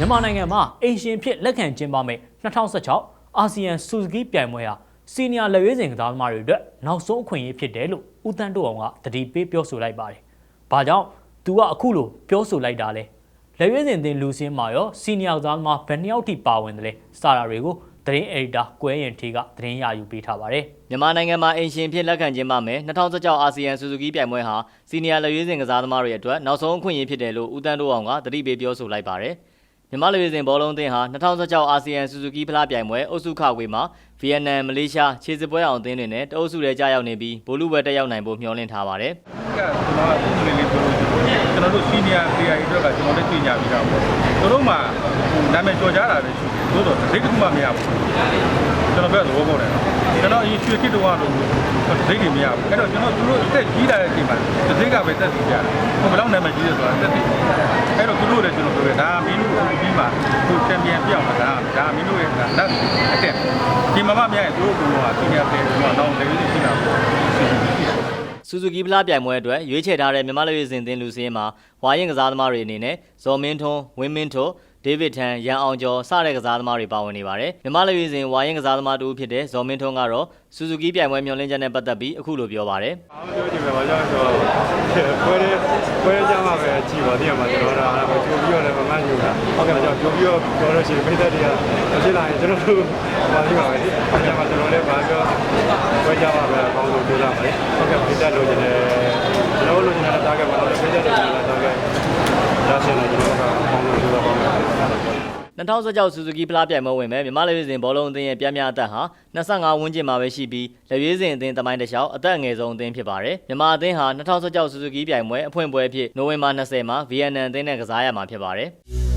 မြန်မာနိုင်ငံမှာအိမ်ရှင်ဖြစ်လက်ခံကျင်းပမယ့်2016အာဆီယံစူဇူကီပြိုင်ပွဲဟာစီနီယာလက်ရွေးစင်ကစားသမားတွေအတွက်နောက်ဆုံးအခွင့်အရေးဖြစ်တယ်လို့ဦးတန်းတို့အောင်ကတတိပေးပြောဆိုလိုက်ပါတယ်။ဘာကြောင့်သူကအခုလိုပြောဆိုလိုက်တာလဲ။လက်ရွေးစင်တင်လူစင်းမှာရောစီနီယာကစားသမားဘယ်နှစ်ယောက်ထိပါဝင်တယ်လဲစတာတွေကိုသတင်းအက်ဒီတာကွဲရင်ထီကသတင်းရယူပေးထားပါတယ်။မြန်မာနိုင်ငံမှာအင်ရှင်ဖြစ်လက်ခံခြင်းပါမယ်2016အာဆီယံစူဇူကီပြိုင်ပွဲဟာစီနီယာလက်ရွေးစင်ကစားသမားတွေအတွက်နောက်ဆုံးအခွင့်အရေးဖြစ်တယ်လို့ဦးတန်းတိုးအောင်ကတတိပေးပြောဆိုလိုက်ပါတယ် မြန်မာလက်ရွေးစင်ဘောလုံးအသင်းဟာ2016အာဆီယံစူဇူကီဖလားပြိုင်ပွဲအုပ်စုခခွေမှာဗီယက်နမ်မလေးရှားခြေစစ်ပွဲအောင်အသင်းတွေနဲ့တအုပ်စုထဲကြားရောက်နေပြီးဘိုလူဘွဲတက်ရောက်နိုင်ဖို့မျှော်လင့်ထားပါတယ်ကကျွန်တော်ကသူ့လေးလေးပြောလို့ကျွန် တော်တို့ senior player တွေအတွက်ကကျွန်တော်လည်းပြင်ညာပြီးတော့ပေါ့သူတို့မှနာမည်ကျော်ကြတာပဲရှိတယ်သို့တော့ဒိတ်တစ်ခုမှမရဘူးကျွန်တော်ပြောသဘောပေါက်တယ်ကျွန်တော်အရင်ရွှေခစ်တုန်းကလို့ဒိတ်တွေမရဘူးအဲ့တော့ကျွန်တော်သူတို့အသက်ကြီးလာတဲ့အချိန်မှာဒိတ်ကပဲတက်စီကြတယ်ဟိုဘယ်လောက်နာမည်ကြီးလဲဆိုတာတက်စီအဲ့တော့သူတို့လည်းကျွန်တော်ပြောတယ်ဒါမင်းတို့ပြီးမှသူချန်ပီယံပြောင်းမှာဒါဒါမင်းတို့ရဲ့လက်အတက်ဒီမှာမှမရရင်သူတို့က senior player တွေတော့လည်းလေးရှိတာပေါ့ စူဇူကီဖလားပြိုင်ပွဲအတွက်ရွေးချယ်ထားတဲ့မြန်မာလက်ရွေးစင်တင်လူစင်းမှာဝါရင်ကစားသမားတွေအနေနဲ့ဇော်မင်းထွန်းဝင်းမင်းထွန်းဒေးဗစ်ထန်ရန်အောင်ကျော်စတဲ့ကစားသမားတွေပါဝင်နေပါတယ်မြန်မာလက်ရွေးစင်ဝါရင်ကစားသမားတူဖြစ်တဲ့ဇော်မင်းထွန်းကတော့စူဇူကီပြိုင်ပွဲမျှော်လင့်ချက်နဲ့ပတ်သက်ပြီးအခုလိုပြောပါတယ်အားပြောချင်တယ်ဘာကြောင့်ဆိုတော့ပွဲရဲပွဲရဲကြမှာပဲကြည်ပါတည်းမှာကျွန်တော်တို့အားကြိုပြီးတော့လည်းမမှန်ဘူးလားဟုတ်ကဲ့ကြောင့်ကြိုပြီးတော့ပြောလို့ရှိရင်ပိသက်တွေကဖြစ်လာရင်ကျွန်တော်တို့ပါလိမ့်ပါပဲဒီအကြမှာကျွန်တော်လည်းဘာပြောပွဲကြမှာပဲအကောင်းဆုံးပြောရပါမ ယ်ဟုတ်ကဲ့ပိသက်လို့ကျွန်တော်တို့လိုချင်တဲ့တားခဲ့ပါတော့ပိသက်လို့ကျွန်တော်တားခဲ့ဒါဆင်လည်းကျွန်တော်ကအကောင်းဆုံးပြောရပါမယ်2016စူဇူကီဖလားပြိုင်ပွဲဝင်မဲ့မြန်မာလက်ရွေးစင်ဘောလုံးအသင်းရဲ့ပြပြအသက်ဟာ25ဝန်းကျင်မှာပဲရှိပြီးလက်ရွေးစင်အသင်းတမိုင်းတစ်လျှောက်အသက်အငယ်ဆုံးအသင်းဖြစ်ပါတယ်မြန်မာအသင်းဟာ2016စူဇူကီပြိုင်ပွဲအဖွင့်ပွဲအဖြစ်နိုဝင်ဘာ20မှာဗီယက်နမ်အသင်းနဲ့ကစားရမှာဖြစ်ပါတယ်